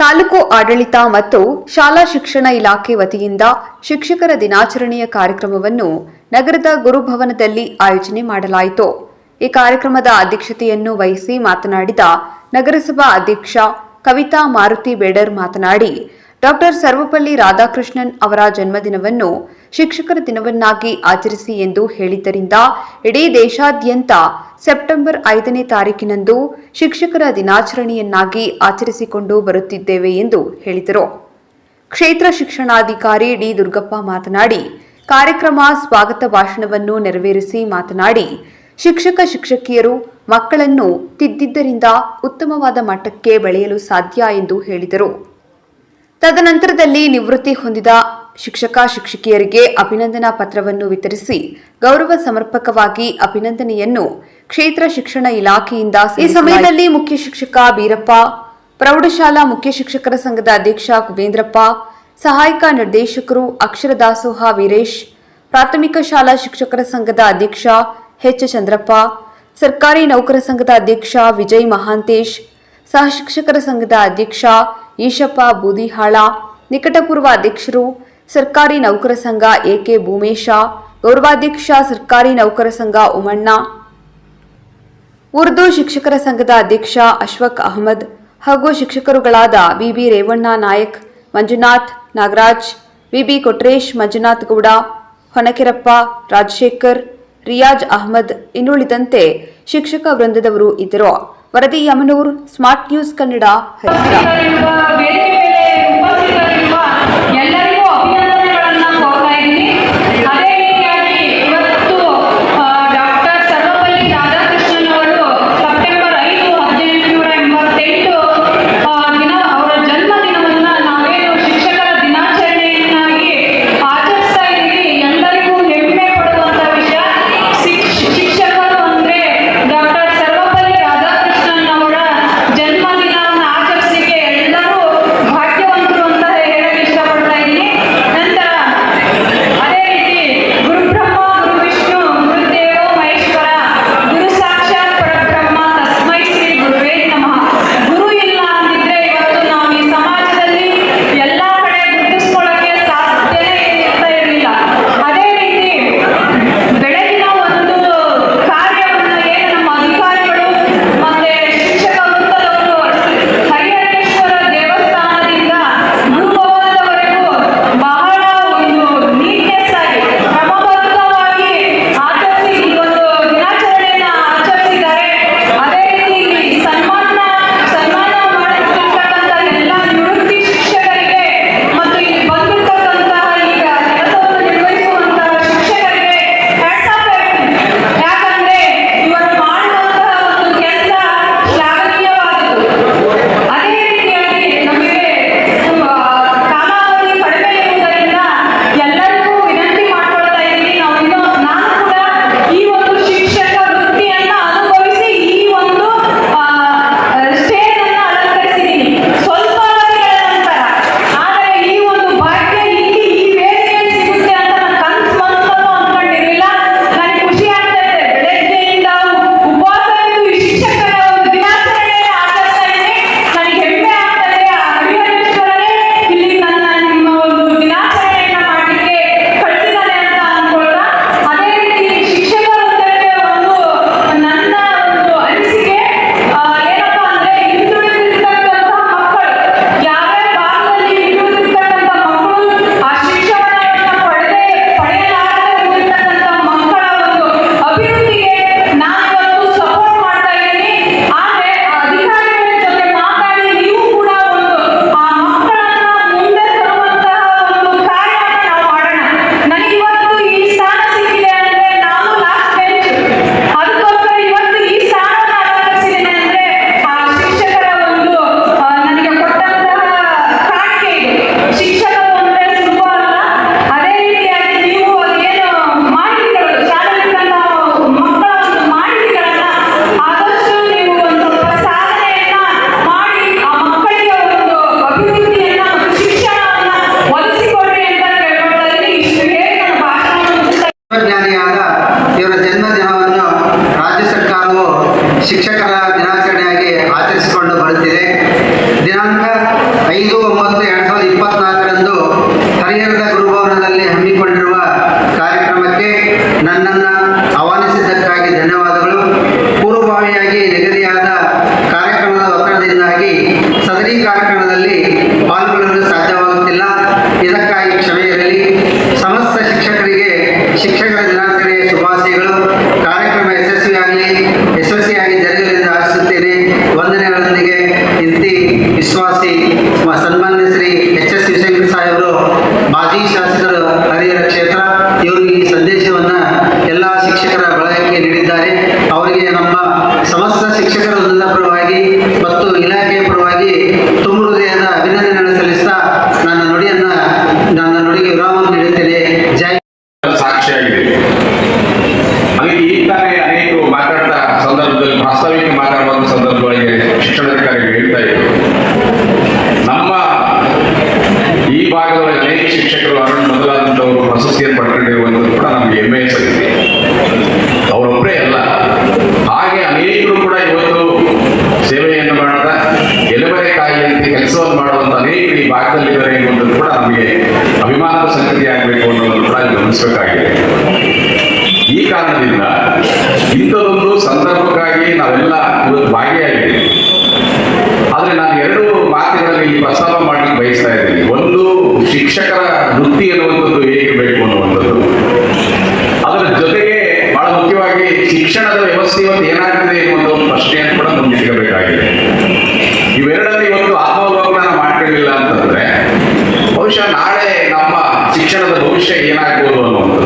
ತಾಲೂಕು ಆಡಳಿತ ಮತ್ತು ಶಾಲಾ ಶಿಕ್ಷಣ ಇಲಾಖೆ ವತಿಯಿಂದ ಶಿಕ್ಷಕರ ದಿನಾಚರಣೆಯ ಕಾರ್ಯಕ್ರಮವನ್ನು ನಗರದ ಗುರುಭವನದಲ್ಲಿ ಆಯೋಜನೆ ಮಾಡಲಾಯಿತು. ಈ ಕಾರ್ಯಕ್ರಮದ ಅಧ್ಯಕ್ಷತೆಯನ್ನು ವಹಿಸಿ ಮಾತನಾಡಿದ ನಗರಸಭಾ ಅಧ್ಯಕ್ಷ ಕವಿತಾ ಮಾರುತಿ ಬೇಡರ್ ಮಾತನಾಡಿ, ಡಾಕ್ಟರ್ ಸರ್ವಪಲ್ಲಿ ರಾಧಾಕೃಷ್ಣನ್ ಅವರ ಜನ್ಮದಿನವನ್ನು ಶಿಕ್ಷಕರ ದಿನವನ್ನಾಗಿ ಆಚರಿಸಿ ಎಂದು ಹೇಳಿದ್ದರಿಂದ ಇಡೀ ದೇಶಾದ್ಯಂತ ಸೆಪ್ಟೆಂಬರ್ ಐದನೇ ತಾರೀಕಿನಂದು ಶಿಕ್ಷಕರ ದಿನಾಚರಣೆಯನ್ನಾಗಿ ಆಚರಿಸಿಕೊಂಡು ಬರುತ್ತಿದ್ದೇವೆ ಎಂದು ಹೇಳಿದರು. ಕ್ಷೇತ್ರ ಶಿಕ್ಷಣಾಧಿಕಾರಿ ಡಿ ದುರ್ಗಪ್ಪ ಮಾತನಾಡಿ, ಕಾರ್ಯಕ್ರಮ ಸ್ವಾಗತ ಭಾಷಣವನ್ನು ನೆರವೇರಿಸಿ ಮಾತನಾಡಿ, ಶಿಕ್ಷಕ ಶಿಕ್ಷಕಿಯರು ಮಕ್ಕಳನ್ನು ತಿದ್ದಿದ್ದರಿಂದ ಉತ್ತಮವಾದ ಮಟ್ಟಕ್ಕೆ ಬೆಳೆಯಲು ಸಾಧ್ಯ ಎಂದು ಹೇಳಿದರು. ತದನಂತರದಲ್ಲಿ ನಿವೃತ್ತಿ ಹೊಂದಿದ ಶಿಕ್ಷಕ ಶಿಕ್ಷಕಿಯರಿಗೆ ಅಭಿನಂದನಾ ಪತ್ರವನ್ನು ವಿತರಿಸಿ ಗೌರವ ಸಮರ್ಪಕವಾಗಿ ಅಭಿನಂದನೆಯನ್ನು ಕ್ಷೇತ್ರ ಶಿಕ್ಷಣ ಇಲಾಖೆಯಿಂದ ಈ ಸಮಯದಲ್ಲಿ ಮುಖ್ಯ ಶಿಕ್ಷಕ ಬೀರಪ್ಪ ಪ್ರೌಢಶಾಲಾ ಮುಖ್ಯ ಶಿಕ್ಷಕರ ಸಂಘದ ಅಧ್ಯಕ್ಷ ಕುಬೇಂದ್ರಪ್ಪ ಸಹಾಯಕ ನಿರ್ದೇಶಕರು ಅಕ್ಷರ ದಾಸೋಹ ವೀರೇಶ್ ಪ್ರಾಥಮಿಕ ಶಾಲಾ ಶಿಕ್ಷಕರ ಸಂಘದ ಅಧ್ಯಕ್ಷ ಎಚ್ ಚಂದ್ರಪ್ಪ ಸರ್ಕಾರಿ ನೌಕರ ಸಂಘದ ಅಧ್ಯಕ್ಷ ವಿಜಯ್ ಮಹಾಂತೇಶ್ ಸಹ ಶಿಕ್ಷಕರ ಸಂಘದ ಅಧ್ಯಕ್ಷ ಈಶಪ್ಪ ಬೂದಿಹಾಳ ನಿಕಟಪೂರ್ವ ಅಧ್ಯಕ್ಷರು ಸರ್ಕಾರಿ ನೌಕರ ಸಂಘ ಎಕೆ ಭೂಮೇಶ, ಗೌರವಾಧ್ಯಕ್ಷ ಸರ್ಕಾರಿ ನೌಕರ ಸಂಘ ಉಮಣ್ಣ. ಉರ್ದು ಶಿಕ್ಷಕರ ಸಂಘದ ಅಧ್ಯಕ್ಷ ಅಶ್ವಕ್ ಅಹಮದ್ ಹಾಗೂ ಶಿಕ್ಷಕರುಗಳಾದ ಬಿಬಿ ರೇವಣ್ಣ ನಾಯಕ್, ಮಂಜುನಾಥ್ ನಾಗರಾಜ್ ಬಿಬಿ ಕೊಟ್ರೇಶ್, ಮಂಜುನಾಥ್ ಗೌಡ, ಹೊನಕೆರಪ್ಪ, ರಾಜಶೇಖರ್, ರಿಯಾಜ್ ಅಹಮದ್ ಇನ್ನುಳಿದಂತೆ ಶಿಕ್ಷಕ ವೃಂದದವರು ಇದ್ದರು. ವರದಿ ಯಮನೂರ್, ಸ್ಮಾರ್ಟ್ ನ್ಯೂಸ್ ಕನ್ನಡ, ಹರಿಹರ. ಋತುಭವನದಲ್ಲಿ माजी शासक ಧಾರವಾಡ ಅನೇಕ ಶಿಕ್ಷಕರು ಅರುಣ್ ಮೊದಲಾದಂಥವರು ಪ್ರಶಸ್ತಿಯನ್ನು ಪಡ್ಕೊಂಡಿರುವಂಥದ್ದು ಕೂಡ ನಮಗೆ ಹೆಮ್ಮೆಯ ಸಂಗತಿ ಅವರೊಬ್ಬರೇ ಅಲ್ಲ. ಹಾಗೆ ಅನೇಕರು ಕೂಡ ಇವತ್ತು ಸೇವೆಯನ್ನು ಮಾಡ್ತಾ, ಎಲೆಬರೆ ಕಾಯಿಯಂತೆ ಕೆಲಸವನ್ನು ಮಾಡುವಂಥ ಅನೇಕರು ಈ ಭಾಗದಲ್ಲಿದ್ದಾರೆ ಎನ್ನುವಂಥದ್ದು ಕೂಡ விஷயம் ஏன்னா கூறுவனும்